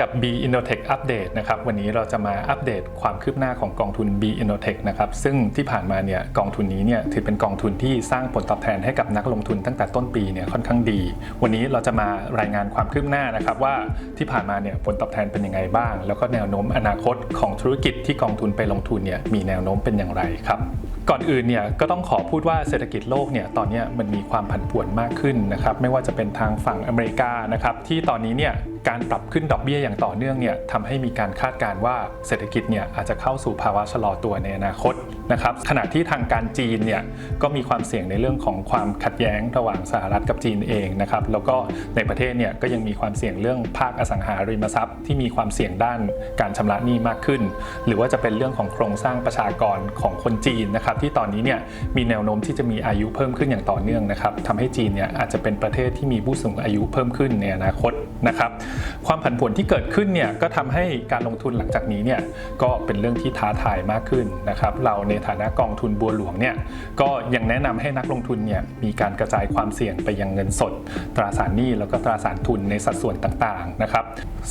กับ B Innotech Update นะครับวันนี้เราจะมาอัปเดตความคืบหน้าของกองทุน B Innotech นะครับซึ่งที่ผ่านมาเนี่ยกองทุนนี้เนี่ยถือเป็นกองทุนที่สร้างผลตอบแทนให้กับนักลงทุนตั้งแต่ต้นปีเนี่ยค่อนข้างดี วันนี้เราจะมารายงานความคืบหน้านะครับว่าที่ผ่านมาเนี่ยผลตอบแทนเป็นยังไงบ้าง แล้วก็แนวโน้มอนาคตของธุรกิจที่กองทุนไปลงทุนเนี่ยมีแนวโน้มเป็นอย่างไรครับ ก่อนอื่นเนี่ยก็ต้องขอพูดว่าเศรษฐกิจโลกเนี่ยตอนนี้มันมีความผันผวนมากขึ้นนะครับไม่ว่าจะเป็นทางฝั่งอเมริกานะครับที่ตอนนี้เนี่ยการปรับขึ้นดอกเบี้ยอย่างต่อเนื่องเนี่ยทำให้มีการคาดการณ์ว่าเศรษฐกิจเนี่ยอาจจะเข้าสู่ภาวะชะลอตัวในอนาคต นะครับขณะที่ทางการจีนเนี่ยก็มีความเสี่ยงในเรื่องของความขัดแย้งระหว่างสหรัฐกับจีนเองนะครับแล้วก็ในประเทศเนี่ยก็ยังมีความเสี่ยงเรื่องภาคอสังหาริมทรัพย์ ที่มีความเสี่ยงด้านการชำระหนี้มากขึ้น หรือว่าจะเป็นเรื่องของโครงสร้างประชากรของคนจีนนะครับที่ตอนนี้เนี่ยมีแนวโน้มที่จะมีอายุเพิ่มขึ้นอย่างต่อเนื่องนะครับทำให้จีนเนี่ยอาจจะเป็นประเทศที่มีผู้สูงอายุเพิ่มขึ้นในอนาคตนะครับความผันผวนที่เกิดขึ้นเนี่ยก็ทำให้การลงทุนหลังจากนี้เนี่ยก็เป็นเรื่องที่ท้าทายมากขึ้นนะครับเราในในฐานะกองทุนบัวหลวงเนี่ยก็ยังแนะนำให้นักลงทุนเนี่ยมีการกระจายความเสี่ยงไปยังเงินสด ตราสารหนี้แล้วก็ตราสารทุนในสัดส่วนต่างๆนะครับ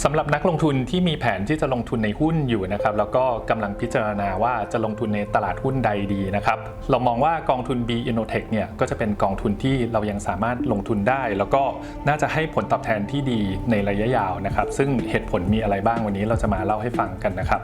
สำหรับนักลงทุนที่มีแผนที่จะลงทุนในหุ้นอยู่นะครับแล้วก็กำลังพิจารณาว่าจะลงทุนในตลาดหุ้นใดดีนะครับเรามองว่ากองทุน B Innotech เนี่ยก็จะเป็นกองทุนที่เรายังสามารถลงทุนได้ แล้วก็น่าจะให้ผลตอบแทนที่ดีในระยะยาวนะครับ ซึ่งเหตุผลมีอะไรบ้างวันนี้เราจะมาเล่าให้ฟังกันนะครับ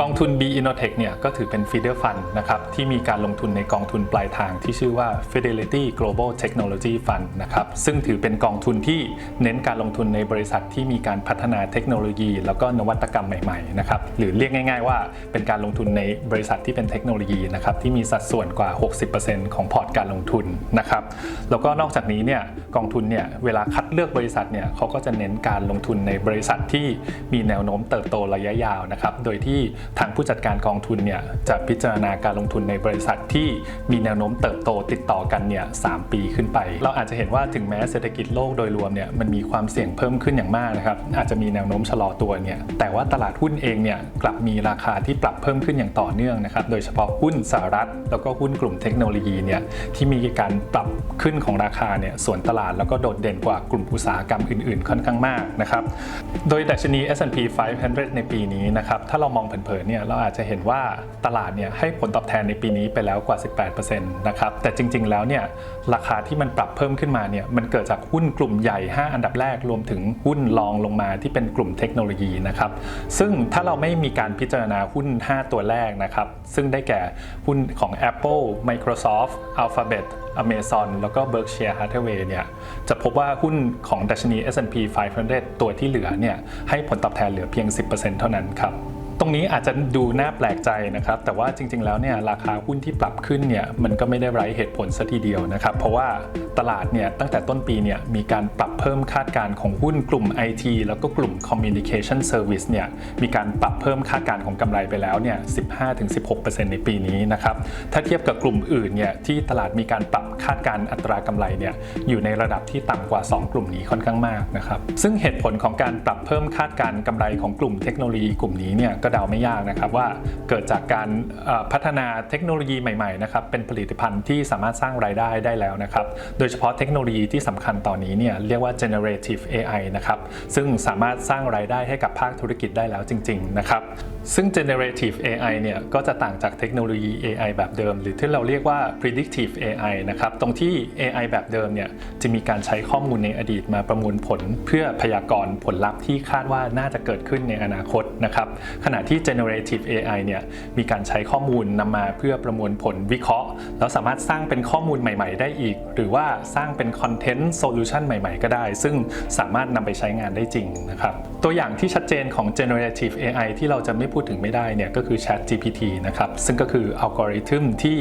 กองทุน B Innotech เนี่ยก็ถือเป็น feeder fund นะครับที่มีการลงทุนในกองทุนปลายทางที่ชื่อว่า Fidelity Global Technology Fund นะครับซึ่งถือเป็นกองทุนที่เน้นการลงทุนในบริษัทที่มีการพัฒนาเทคโนโลยี แล้วก็นวัตกรรมใหม่ๆนะครับหรือเรียกง่าย ๆ ว่าเป็นการลงทุนในบริษัทที่เป็นเทคโนโลยีนะครับที่มีสัดส่วนกว่า 60%ของพอร์ตการลงทุนนะครับแล้วก็นอกจากนี้เนี่ยกองทุนเนี่ยเวลาคัดเลือกบริษัทเนี่ยเขาก็จะเน้นการลงทุนในบริษัทที่มีแนวโน้มเติบโตระยะยาวนะครับโดยที่ทางผู้จัดการกองทุนเนี่ยจะพิจารณาการลงทุนในบริษัทที่มีแนวโน้มเติบโตติดต่อกันเนี่ยสปีขึ้นไป เราอาจจะเห็นว่าถึงแม้เศรษฐกิจโลกโดยรวมเนี่ยมันมีความเสี่ยงเพิ่มขึ้นอย่างมากนะครับอาจจะมีแนวโน้มชะลอตัวเนี่ยแต่ว่าตลาดหุ้นเองเนี่ยกลับมีราคาที่ปรับเพิ่มขึ้นอย่างต่อเนื่องนะครับโดยเฉพาะหุ้นสหรัฐ แล้วก็หุ้นกลุ่มเทคโนโลยีเนี่ยที่มีการปรับขึ้นของราคาเนี่ยส่วนตลาดแล้วก็โดดเด่นกว่ากลุ่มอุตสาหกรรมอื่น ๆ ค่อนข้างมากนะครับโดยดัชนี S&P 500 ในปีนี้นะครับถ้าเรามองเผินๆเนี่ยเราอาจจะเห็นว่าตลาดเนี่ยให้ผลตอบแทนในปีนี้ไปแล้วกว่า 18%นะครับแต่จริงๆแล้วเนี่ยราคาที่มันปรับเพิ่มขึ้นมาเนี่ยมันเกิดจากหุ้นกลุ่มใหญ่ 5 อันดับแรกรวมถึงหุ้นรองลงมาที่เป็นกลุ่มเทคโนโลยีนะครับซึ่งถ้าเราไม่มีการพิจารณาหุ้น 5 ตัวแรกนะครับซึ่งได้แก่หุ้นของ Apple Microsoft Alphabet Amazon แล้วก็ Berkshire Hathaway เนี่ยจะพบว่าหุ้นของดัชนี S&P 500 ตัวที่เหลือเนี่ยให้ผลตอบแทนเหลือเพียง 10%เท่านั้นครับ ตรงนี้อาจจะดูน่าแปลกใจนะครับ แต่ว่าจริง ๆ แล้วเนี่ยราคาหุ้นที่ปรับขึ้นเนี่ยมันก็ไม่ได้ไร้เหตุผลซะทีเดียวนะครับ เพราะว่าตลาดเนี่ยตั้งแต่ต้นปีเนี่ยมีการปรับเพิ่มคาดการณ์ของหุ้นกลุ่ม IT แล้วก็กลุ่ม Communication Service เนี่ยมีการปรับเพิ่มคาดการณ์ของกำไรไปแล้วเนี่ย 15-16%ในปีนี้นะครับ ถ้าเทียบกับกลุ่มอื่นเนี่ยที่ตลาดมีการปรับคาดการณ์อัตรากำไรเนี่ยอยู่ในระดับที่ต่ำกว่า 2 กลุ่มนี้ค่อนข้างมากนะครับ ซึ่งเหตุผลของการปรับเพิ่มคาดการณ์กำไรของกลุ่มเทคโนโลยีกลุ่มนี้เนี่ยก็เดาไม่ยากนะครับว่าเกิดจากการพัฒนาเทคโนโลยีใหม่ๆนะครับเป็นผลิตภัณฑ์ที่สามารถสร้างรายได้ได้แล้วนะครับโดยเฉพาะเทคโนโลยีที่สำคัญตอนนี้เนี่ยเรียกว่า generative AI นะครับซึ่งสามารถสร้างรายได้ให้กับภาคธุรกิจได้แล้วจริง ๆ นะครับ ซึ่ง generative AI เนี่ยก็จะต่างจากเทคโนโลยี AI แบบเดิม หรือที่เราเรียกว่า predictive AI นะครับ ตรงที่ AI แบบเดิมเนี่ยจะมีการใช้ข้อมูลในอดีตมาประมวลผล เพื่อพยากรณ์ผลลัพธ์ที่คาดว่าน่าจะเกิดขึ้นในอนาคตนะครับ ขณะที่ generative AI เนี่ยมีการใช้ข้อมูลนำมาเพื่อประมวลผลวิเคราะห์ แล้วสามารถสร้างเป็นข้อมูลใหม่ ๆ ได้อีก หรือว่าสร้างเป็น content solution ใหม่ ๆ ก็ได้ ซึ่งสามารถนำไปใช้งานได้จริงนะครับ ตัวอย่างที่ชัดเจนของ generative AI ที่เราจะไม่พูดูดถึงไม่ได้เนี่ยก็คือ Chat GPT นะครับซึ่งก็คืออัลกอริทึมที่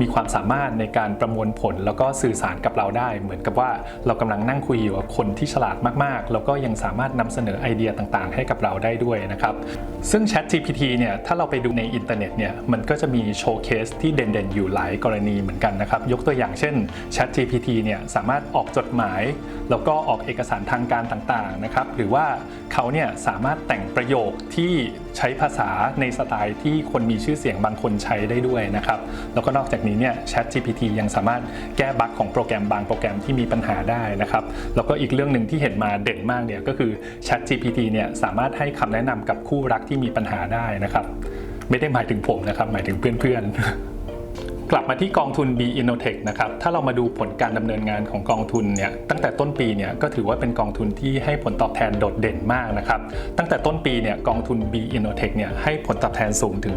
มีความสามารถในการประมวลผล แล้วก็สื่อสารกับเราได้ เหมือนกับว่าเรากำลังนั่งคุยอยู่กับคนที่ฉลาดมากๆ แล้วก็ยังสามารถนำเสนอไอเดียต่างๆ ให้กับเราได้ด้วยนะครับซึ่ง Chat GPT เนี่ยถ้าเราไปดูในอินเทอร์เน็ตเนี่ยมันก็จะมีโชว์เคสที่เด่นๆ อยู่หลายกรณีเหมือนกันนะครับยกตัวอย่างเช่น Chat GPT เนี่ยสามารถออกจดหมาย แล้วก็ออกเอกสารทางการต่างๆนะครับหรือว่าเขาเนี่ยสามารถแต่งประโยคที่ใช้ภาาษาในสไตล์ที่คนมีชื่อเสียงบางคนใช้ได้ด้วยนะครับ แล้วก็นอกจากนี้เนี่ย Chat GPT ยังสามารถแก้บั๊กของโปรแกรมบางโปรแกรมที่มีปัญหาได้นะครับ แล้วก็อีกเรื่องหนึ่งที่เห็นมาเด่นมากเนี่ยก็คือ Chat GPT เนี่ยสามารถให้คำแนะนำกับคู่รักที่มีปัญหาได้นะครับ ไม่ได้หมายถึงผมนะครับ หมายถึงเพื่อนๆ กลับมาที่กองทุน B Innotech นะครับ ถ้าเรามาดูผลการดำเนินงานของกองทุนเนี่ยตั้งแต่ต้นปีเนี่ยก็ถือว่าเป็นกองทุนที่ให้ผลตอบแทนโดดเด่นมากนะครับ ตั้งแต่ต้นปีเนี่ยกองทุน B Innotech เนี่ยให้ผลตอบแทนสูงถึง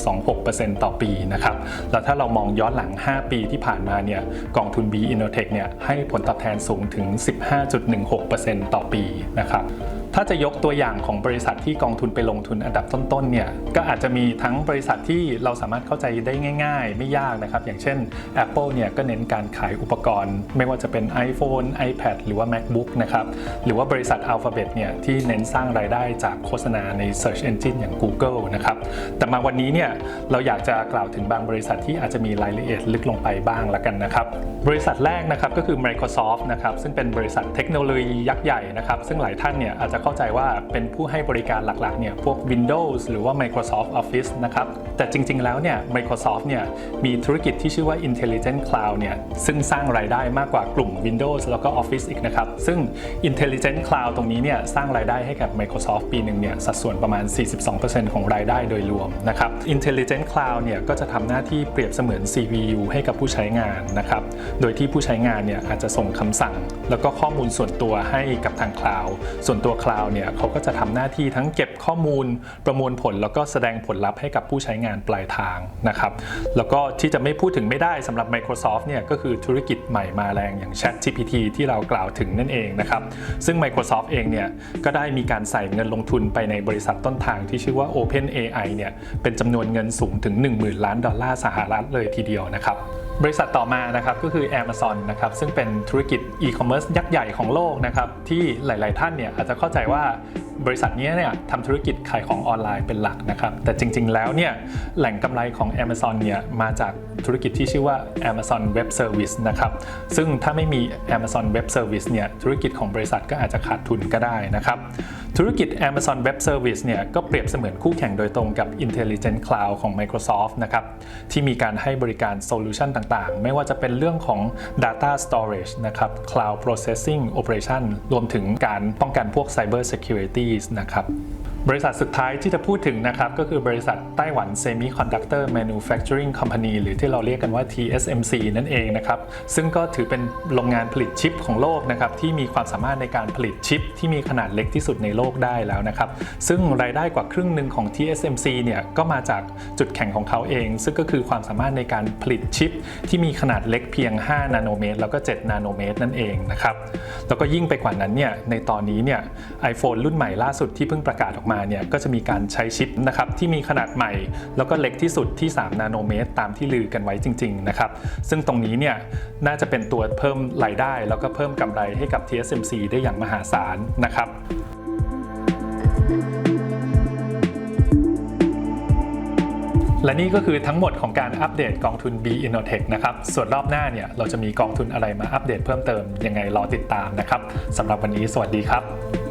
25.26%ต่อปีนะครับ แล้วถ้าเรามองย้อนหลัง 5 ปีที่ผ่านมาเนี่ยกองทุน B Innotech เนี่ยให้ผลตอบแทนสูงถึง 15.16%ต่อปีนะครับ ถ้าจะยกตัวอย่างของบริษัทที่กองทุนไปลงทุนอันดับต้นๆเนี่ยก็อาจจะมีทั้งบริษัทที่เราสามารถเข้าใจได้ง่าย ๆ ไม่ยากนะครับอย่างเช่น Apple เนี่ยก็เน้นการขายอุปกรณ์ ไม่ว่าจะเป็น iPhone iPad หรือว่า MacBook นะครับหรือว่าบริษัท Alphabet เนี่ยที่เน้นสร้างรายได้จากโฆษณาใน Search Engine อย่าง Google นะครับแต่มาวันนี้เนี่ยเราอยากจะกล่าวถึงบางบริษัทที่อาจจะมีรายละเอียดลึกลงไปบ้างละกันนะครับบริษัทแรกนะครับก็คือ Microsoft นะครับซึ่งเป็นบริษัทเทคโนโลยียักษ์ใหญ่นะครับซึ่งหลายท่านเนี่ยอาจจะเข้าใจว่าเป็นผู้ให้บริการหลักๆเนี่ยพวก Windows หรือว่า Microsoft Office นะครับ แต่จริง ๆ แล้วเนี่ย Microsoft เนี่ยมีธุรกิจที่ชื่อว่า Intelligent Cloud เนี่ยซึ่งสร้างรายได้มากกว่ากลุ่ม Windows แล้วก็ Office อีกนะครับ ซึ่ง Intelligent Cloud ตรงนี้เนี่ยสร้างรายได้ให้กับ Microsoft ปีหนึ่งเนี่ยสัดส่วนประมาณ 42%ของรายได้โดยรวมนะครับ Intelligent Cloud เนี่ยก็จะทำหน้าที่เปรียบเสมือน CPU ให้กับผู้ใช้งานนะครับ โดยที่ผู้ใช้งานเนี่ยอาจจะส่งคำสั่ง แล้วก็ข้อมูลส่วนตัวให้กับทางคลาวด์ส่วนตัวคลาวด์เนี่ยเขาก็จะทำหน้าที่ทั้งเก็บข้อมูลประมวลผล แล้วก็แสดงผลลัพธ์ให้กับผู้ใช้งานปลายทางนะครับแล้วก็ที่จะไม่พูดถึงไม่ได้สำหรับ Microsoft เนี่ยก็คือธุรกิจใหม่มาแรงอย่าง Chat GPT ที่เรากล่าวถึงนั่นเองนะครับซึ่ง Microsoft เองเนี่ยก็ได้มีการใส่เงินลงทุนไปในบริษัทต้นทางที่ชื่อว่า OpenAI เนี่ยเป็นจำนวนเงินสูงถึง 10,000 ล้านดอลลาร์สหรัฐเลยทีเดียวนะครับ บริษัทต่อมานะครับก็คือ Amazon นะครับซึ่งเป็นธุรกิจอีคอมเมิร์ซยักษ์ใหญ่ของโลกนะครับที่หลาย ๆ ท่านเนี่ยอาจจะเข้าใจว่า บริษัทนี้เนี่ยทำธุรกิจขายของออนไลน์เป็นหลักนะครับ แต่จริง ๆ แล้วเนี่ยแหล่งกำไรของ Amazon เนี่ยมาจากธุรกิจที่ชื่อว่า Amazon Web Service นะครับซึ่งถ้าไม่มี Amazon Web Service เนี่ยธุรกิจของบริษัทก็อาจจะขาดทุนก็ได้นะครับธุรกิจ Amazon Web Service เนี่ยก็เปรียบเสมือนคู่แข่งโดยตรงกับ Intelligent Cloud ของ Microsoft นะครับที่มีการให้บริการโซลูชันต่างๆ ไม่ว่าจะเป็นเรื่องของ Data Storage นะครับ Cloud Processing Operation รวมถึงการป้องกันพวก Cyber Security นะครับ บริษัทสุดท้ายที่จะพูดถึงนะครับก็คือบริษัทไต้หวัน Semiconductor Manufacturing Company หรือที่เราเรียกกันว่า TSMC นั่นเองนะครับซึ่งก็ถือเป็นโรงงานผลิตชิปของโลกนะครับที่มีความสามารถในการผลิตชิปที่มีขนาดเล็กที่สุดในโลกได้แล้วนะครับซึ่งรายได้กว่าครึ่งหนึ่งของ TSMC เนี่ยก็มาจากจุดแข็งของเขาเอง ซึ่งก็คือความสามารถในการผลิตชิป ที่มีขนาดเล็กเพียง 5 นาโนเมตร แล้วก็ 7 นาโนเมตรนั่นเองนะครับแล้วก็ยิ่งไปกว่านั้นเนี่ยในตอนนี้เนี่ย iPhone รุ่นใหม่ล่าสุดที่เพิ่งประกาศออกมาเนี่ยก็จะมีการใช้ชิปนะครับที่มีขนาดใหม่ แล้วก็เล็กที่สุดที่ 3 นาโนเมตร ตามที่ลือกันไว้จริงๆนะครับซึ่งตรงนี้เนี่ยน่าจะเป็นตัวเพิ่มรายได้ แล้วก็เพิ่มกำไรให้กับ TSMC ได้อย่างมหาศาลนะครับและนี่ก็คือทั้งหมดของการอัปเดตกองทุน B Innotech นะครับ ส่วนรอบหน้าเนี่ยเราจะมีกองทุนอะไรมาอัปเดตเพิ่มเติมยังไงรอติดตามนะครับสำหรับวันนี้สวัสดีครับ